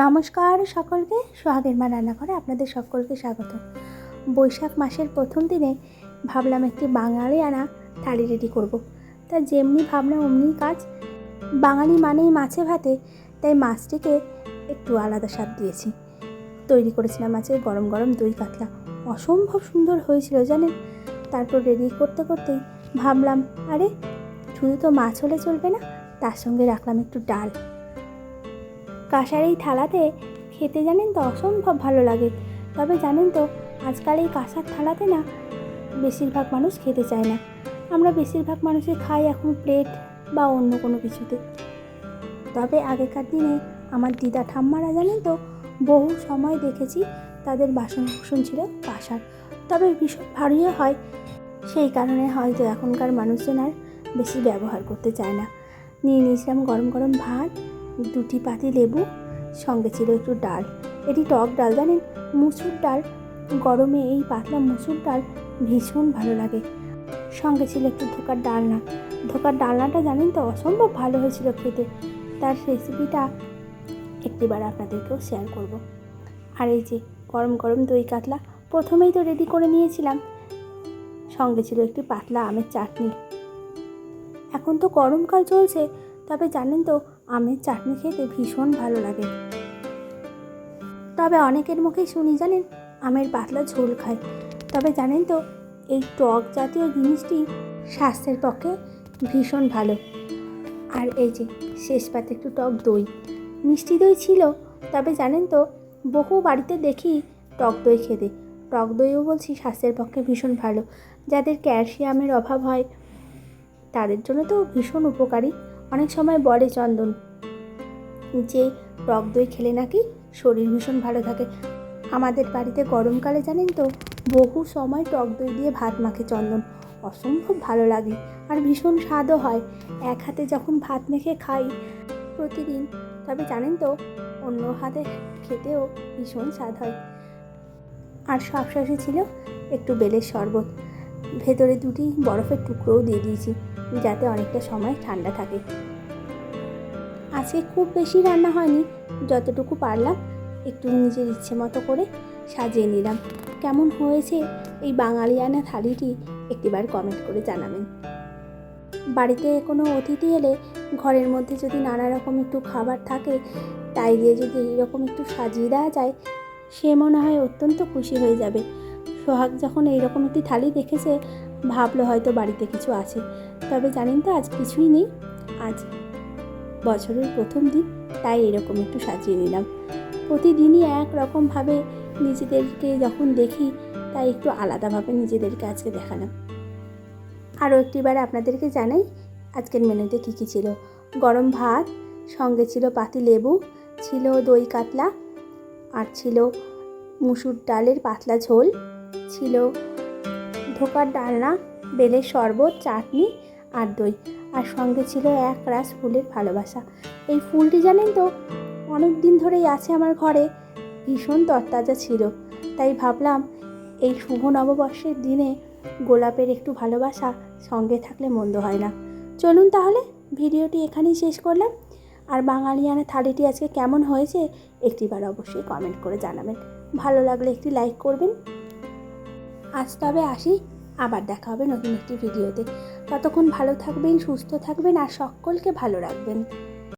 নমস্কার সকলকে, সোহাগের মা রান্না করে আপনাদের সকলকে স্বাগত। বৈশাখ মাসের প্রথম দিনে ভাবলাম একটি বাঙালি আনা থালি রেডি করব। তা যেমনি ভাবলাম অমনি কাজ। বাঙালি মানেই মাছে ভাতে, তাই মাছটিকে একটু আলাদা স্বাদ দিয়েছি। তৈরি করেছিলাম মাছের গরম গরম দই কাতলা। অসম্ভব সুন্দর হয়েছিল জানেন? তারপর রেডি করতে করতেই ভাবলাম, আরে শুধু তো মাছ হলে চলবে না, তার সঙ্গে রাখলাম একটু ডাল। কাঁসার এই থালাতে খেতে জানেন তো অসম্ভব ভালো লাগে। তবে জানেন তো, আজকাল এই কাঁসার থালাতে না বেশিরভাগ মানুষ খেতে চায় না। আমরা বেশিরভাগ মানুষই খাই এখন প্লেট বা অন্য কোনো কিছুতে। তবে আগেকার দিনে আমার দিদা ঠাম্মারা জানেন তো, বহু সময় দেখেছি তাদের বাসন কুসন ছিল কাঁসার। তবে ভীষণ ভারীও হয়। সেই কারণে হয়তো এখনকার মানুষজন আর বেশি ব্যবহার করতে চায় না। নিয়ে নিয়েছিলাম গরম গরম ভাত দুটি পাতি লেবু, সঙ্গে ছিল একটু ডাল। এটি টক ডাল, জানেন? মুসুর ডাল, গরমে এই পাতলা মুসুর ডাল ভীষণ ভালো লাগে। সঙ্গে ছিল একটু ধোকার ডালনা। ধোকার ডালনাটা জানেন তো, অসম্ভব ভালো হয়েছিল খেতে। তার রেসিপিটা একটিবার আপনাদেরকেও শেয়ার করব। আর এই যে গরম গরম দই কাতলা, প্রথমেই তো রেডি করে নিয়েছিলাম। সঙ্গে ছিল একটি পাতলা আমের চাটনি। এখন তো গরমকাল চলছে, তবে জানেন তো আমের চাটনি খেতে ভীষণ ভালো লাগে। তবে অনেকের মুখেই শুনি, জানেন, আমের পাতলা ঝোল খায়। তবে জানেন তো, এই টক জাতীয় জিনিসটি স্বাস্থ্যের পক্ষে ভীষণ ভালো। আর এই যে, শেষ পাতে একটু টক দই। মিষ্টি দই ছিল, তবে জানেন তো, বহু বাড়িতে দেখি টক দই খেতে। টক দইও বলছি স্বাস্থ্যের পক্ষে ভীষণ ভালো। যাদের ক্যালসিয়ামের অভাব হয়, তাদের জন্য তো ভীষণ উপকারী। অনেক সময় বলে চন্দন। যে টক দই খেলে নাকি শরীর ভীষণ ভালো থাকে। আমাদের বাড়িতে গরমকালে জানেন তো, বহু সময় টক দই দিয়ে ভাত মাখে চন্দন। অসম্ভব ভালো লাগে আর ভীষণ স্বাদও হয়। এক হাতে যখন ভাত মেখে খাই প্রতিদিন, তবে জানেন তো, অন্য হাতে খেতেও ভীষণ স্বাদ হয়। আর সবশেষে ছিল একটু বেলের শরবত। ভেতরে দুটি বরফের টুকরোও দিয়ে দিয়েছি। যাতে অনেকটা সময় ঠান্ডা থাকে। আজকে খুব বেশি রান্না হয়নি, যতটুকু পারলাম, একটু নিজের ইচ্ছে মতো করে সাজিয়ে নিলাম। কেমন হয়েছে এই বাঙালিয়ানা থালিটি একটিবার কমেন্ট করে জানাবেন। বাড়িতে কোনো অতিথি এলে ঘরের মধ্যে যদি নানা রকম একটু খাবার থাকে, তাই দিয়ে যদি এইরকম একটু সাজিয়ে দেওয়া যায়, সে মনে হয় অত্যন্ত খুশি হয়ে যাবে। সোহাগ যখন এইরকম একটি থালি দেখেছে, ভাবলো হয়তো বাড়িতে কিছু আছে। তবে জানেন তো, আজ কিছুই নেই। আজ বছরের প্রথম দিন, তাই এরকম একটু সাজিয়ে নিলাম। প্রতিদিনই একরকমভাবে নিজেদেরকে যখন দেখি, তাই একটু আলাদাভাবে নিজেদেরকে আজকে দেখালাম। আরও একটিবার আপনাদেরকে জানাই, আজকের মেনুতে কী কী ছিল? গরম ভাত, সঙ্গে ছিল পাতি লেবু, ছিল দই কাতলা, আর ছিল মুসুর ডালের পাতলা ঝোল। ছিল। ধোকার ডালনা, বেলের শরবত, চাটনি আর দই। আর সঙ্গে ছিল এক রাস ফুলের ভালোবাসা। এই ফুলটি জানেন তো অনেক দিন ধরেই আছে আমার ঘরে। ভীষণ তরতাজা ছিল। তাই ভাবলাম, এই শুভ নববর্ষের দিনে গোলাপের একটু ভালোবাসা সঙ্গে থাকলে মন্দ হয় না। চলুন তাহলে, ভিডিওটি এখানেই শেষ করলাম। আর বাঙালিয়ানা থালিটি আজকে কেমন হয়েছে, একটিবার অবশ্যই কমেন্ট করে জানাবেন। ভালো লাগলে একটি লাইক করবেন। আজ তবে আসি, আবার দেখা হবে নতুন একটি ভিডিওতে। ততক্ষণ ভালো থাকবেন, সুস্থ থাকবেন, আর সকলকে ভালো রাখবেন।